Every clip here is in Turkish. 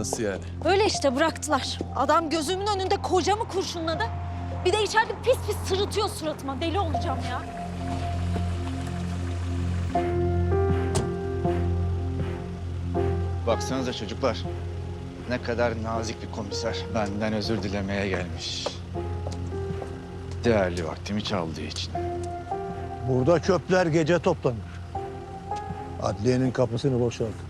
Nasıl yani? Öyle işte bıraktılar. Adam gözümün önünde kocamı kurşunladı. Bir de içeride pis pis sırıtıyor suratıma. Deli olacağım ya. Baksanıza çocuklar. Ne kadar nazik bir komiser. Benden özür dilemeye gelmiş. Değerli vaktimi çaldığı için. Burada çöpler gece toplanır. Adliyenin kapısını boşalt.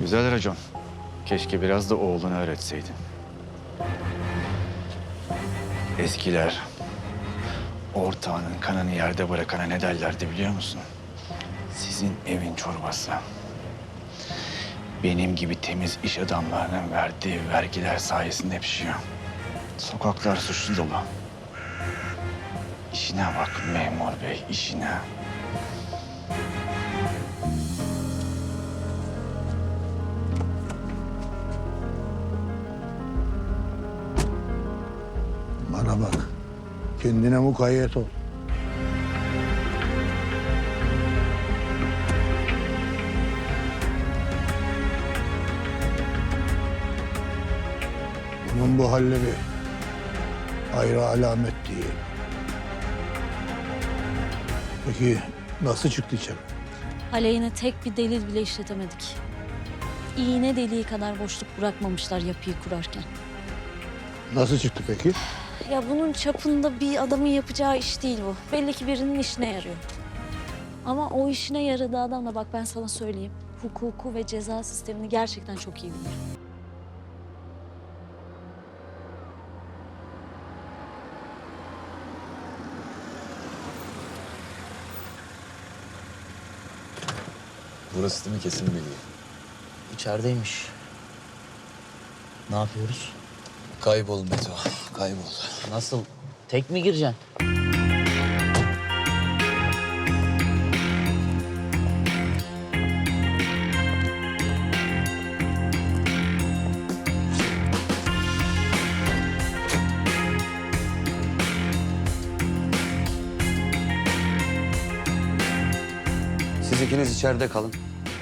Güzel racon. Keşke biraz da oğlunu öğretseydin. Eskiler ortağının kanını yerde bırakana ne derlerdi biliyor musun? Sizin evin çorbası. Benim gibi temiz iş adamlarının verdiği vergiler sayesinde pişiyor. Sokaklar suçlu dolu. İşine bak memur bey, işine. Kendine mukayyet ol. Bunun bu halleri ayrı alamet değil. Peki nasıl çıktı içeri? Aleyhine tek bir delil bile işletemedik. İğne deliği kadar boşluk bırakmamışlar yapıyı kurarken. Nasıl çıktı peki? Ya bunun çapında bir adamın yapacağı iş değil bu. Belli ki birinin işine yarıyor. Ama o işine yaradığı adam da bak ben sana söyleyeyim. Hukuku ve ceza sistemini gerçekten çok iyi biliyor. Burası değil mi kesin bilgi? İçerideymiş. Ne yapıyoruz? Kaybol Meto, kaybol. Nasıl? Tek mi gireceksin? Siz ikiniz içeride kalın.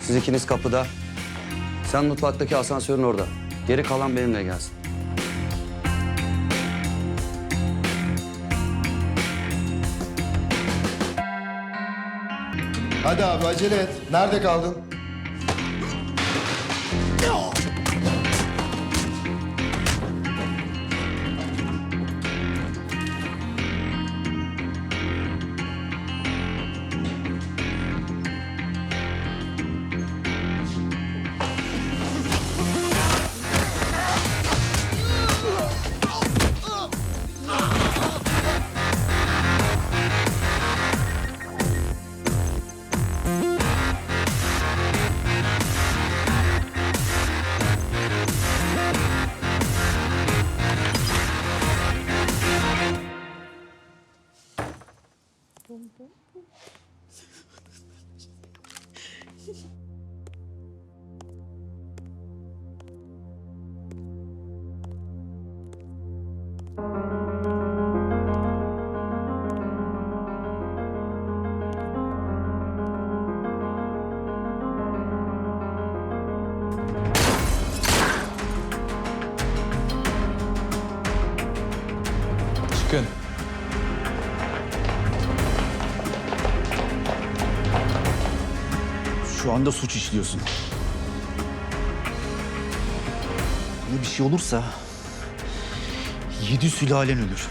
Siz ikiniz kapıda. Sen mutfaktaki asansörün orada. Geri kalan benimle gelsin. Hadi abi acele et. Nerede kaldın? 봄봄봄. chicken. Şu anda suç işliyorsun. Ne bir şey olursa yedi sülalen ölür.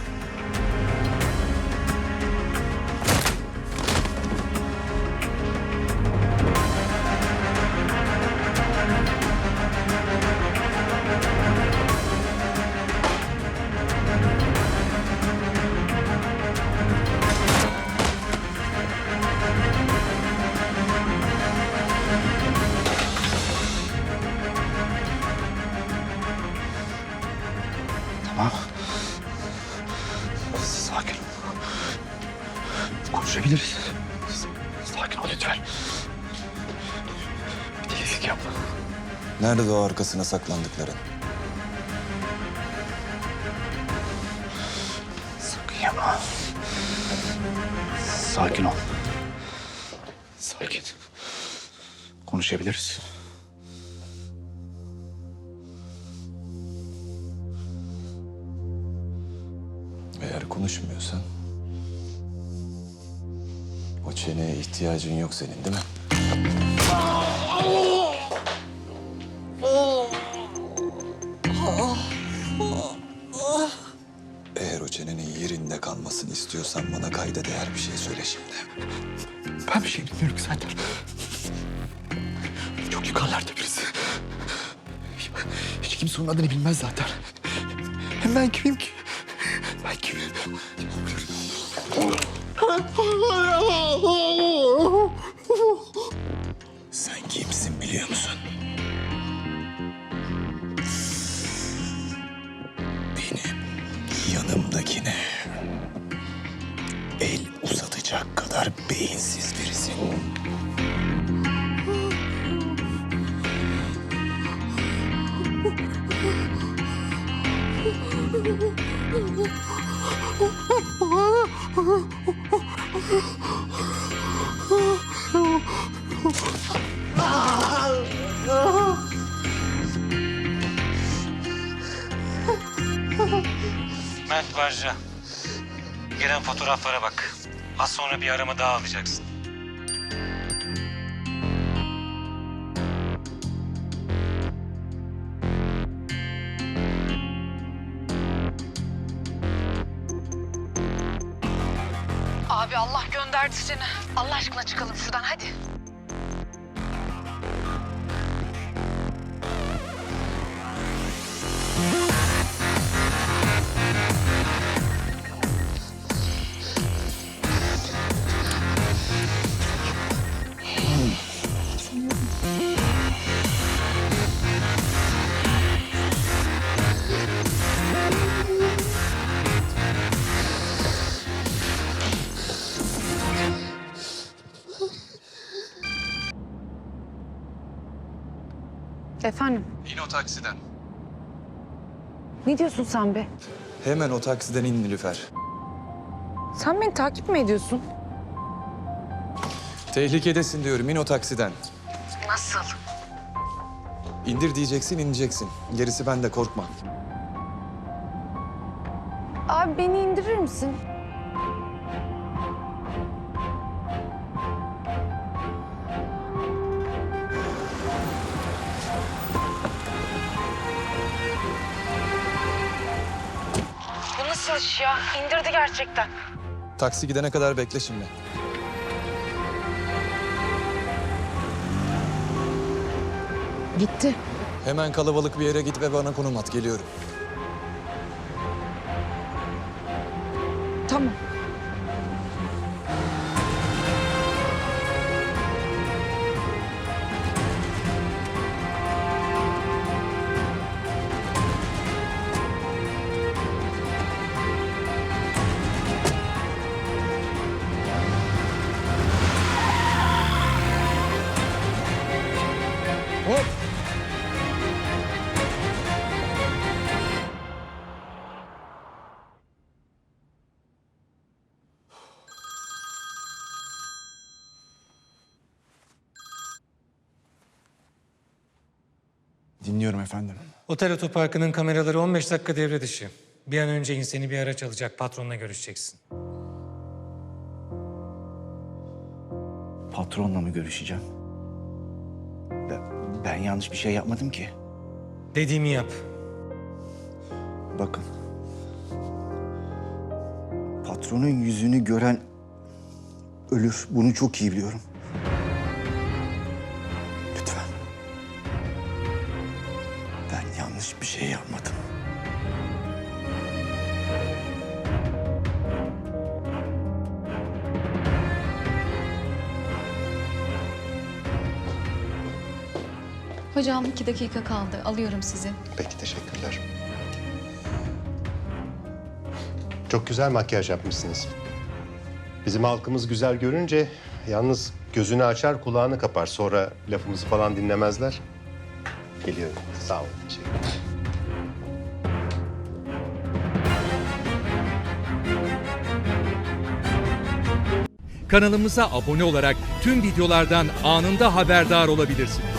Konuşabiliriz. Sakin ol lütfen. Bir delilik yapma. Nerede o arkasına saklandıkların? Sakın yapma. Sakin ol. Sakin. Konuşabiliriz. Eğer konuşmuyorsan o çeneye ihtiyacın yok senin değil mi? Eğer o çenenin yerinde kalmasını istiyorsan bana kayda değer bir şey söyle şimdi. Ben bir şey bilmiyorum zaten. Çok yukarılarda birisi. Hiç kimse onun adını bilmez zaten. Hem ben kimim ki? Ben kimim? Sen kimsin biliyor musun? Benim yanımdakine el uzatacak kadar beyinsiz birisin. Mert Barca. Gelen fotoğraflara bak. Az sonra bir arama daha alacaksın. Abi Allah gönderdi seni. Allah aşkına çıkalım şuradan hadi. Efendim, İn o taksiden. ne diyorsun sen be? Hemen o taksiden in Nilüfer. Sen beni takip mi ediyorsun? Tehlikedesin diyorum in o taksiden. Nasıl? İndir diyeceksin ineceksin. Gerisi bende korkma. Abi beni indirir misin? Bu nasıl iş ya? İndirdi gerçekten. Taksi gidene kadar bekle şimdi. Gitti. Hemen kalabalık bir yere git ve bana konum at. Geliyorum. Dinliyorum efendim. Otel otoparkının kameraları 15 dakika devre dışı. Bir an önce inseni bir araç alacak. Patronla görüşeceksin. Patronla mı görüşeceğim? Ben, ben yanlış bir şey yapmadım ki. Dediğimi yap. Bakın. Patronun yüzünü gören ölür. Bunu çok iyi biliyorum. Lütfen. Ben yanlış bir şey yapmadım. Hocam iki dakika kaldı. Alıyorum sizi. Peki teşekkürler. Çok güzel makyaj yapmışsınız. Bizim halkımız güzel görünce yalnız gözünü açar kulağını kapar. Sonra lafımızı falan dinlemezler. Geliyorum. Sağ olun. Teşekkürler. Kanalımıza abone olarak tüm videolardan anında haberdar olabilirsiniz.